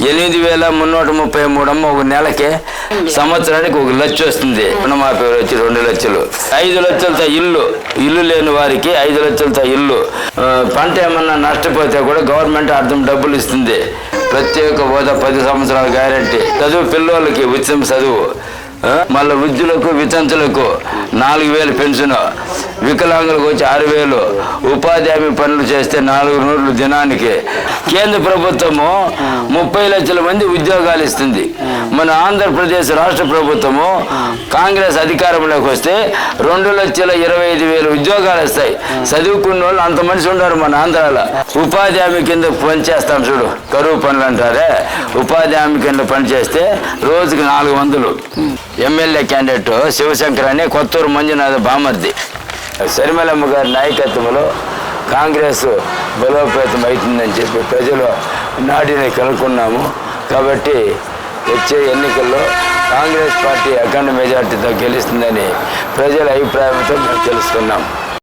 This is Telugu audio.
ఎనిమిది వేల మున్నూట ముప్పై మూడు అమ్మ ఒక నెలకి సంవత్సరానికి ఒక లక్ష వస్తుంది. రుణమాఫీ వచ్చి రెండు లక్షలు. ఐదు లక్షలతో ఇల్లు. ఇల్లు లేని వారికి ఐదు లక్షలతో ఇల్లు. పంట ఏమన్నా నష్టపోతే కూడా గవర్నమెంట్ అర్థం డబ్బులు ఇస్తుంది. ప్రత్యేక హోదా పది సంవత్సరాల గ్యారంటీ. చదువు పిల్లోళ్ళకి ఉచితం చదువు. మళ్ళీ వృద్ధులకు వితంతులకు నాలుగు వేలు పెన్షన్. వికలాంగులకు వచ్చి ఆరు వేలు ఉపాధి హామీ పనులు చేస్తే నాలుగు నూరులు దినానికి. కేంద్ర ప్రభుత్వము ముప్పై లక్షల మంది ఉద్యోగాలు ఇస్తుంది. మన ఆంధ్రప్రదేశ్ రాష్ట్ర ప్రభుత్వము కాంగ్రెస్ అధికారంలోకి వస్తే రెండు లక్షల ఇరవై ఐదు వేలు ఉద్యోగాలు ఇస్తాయి చదువుకున్న వాళ్ళు అంత మనిషి ఉన్నారు మన ఆంధ్రాలో. ఉపాధి హామీ కింద పని చేస్తాం చూడు. కరువు పనులు అంటారే. ఉపాధి హామీ కింద పని చేస్తే రోజుకి నాలుగు వందలు. ఎమ్మెల్యే క్యాండిడేట్ శివశంకర్ అని కొత్తూరు మంజునాథ బామర్ది. శర్మలమ్మ గారి నాయకత్వంలో కాంగ్రెస్ బలోపేతం అవుతుందని చెప్పి ప్రజలు నాటిని కనుక్కున్నాము. కాబట్టి వచ్చే ఎన్నికల్లో కాంగ్రెస్ పార్టీ అఖండ మెజార్టీతో గెలుస్తుందని ప్రజల అభిప్రాయంతో మేము తెలుసుకున్నాం.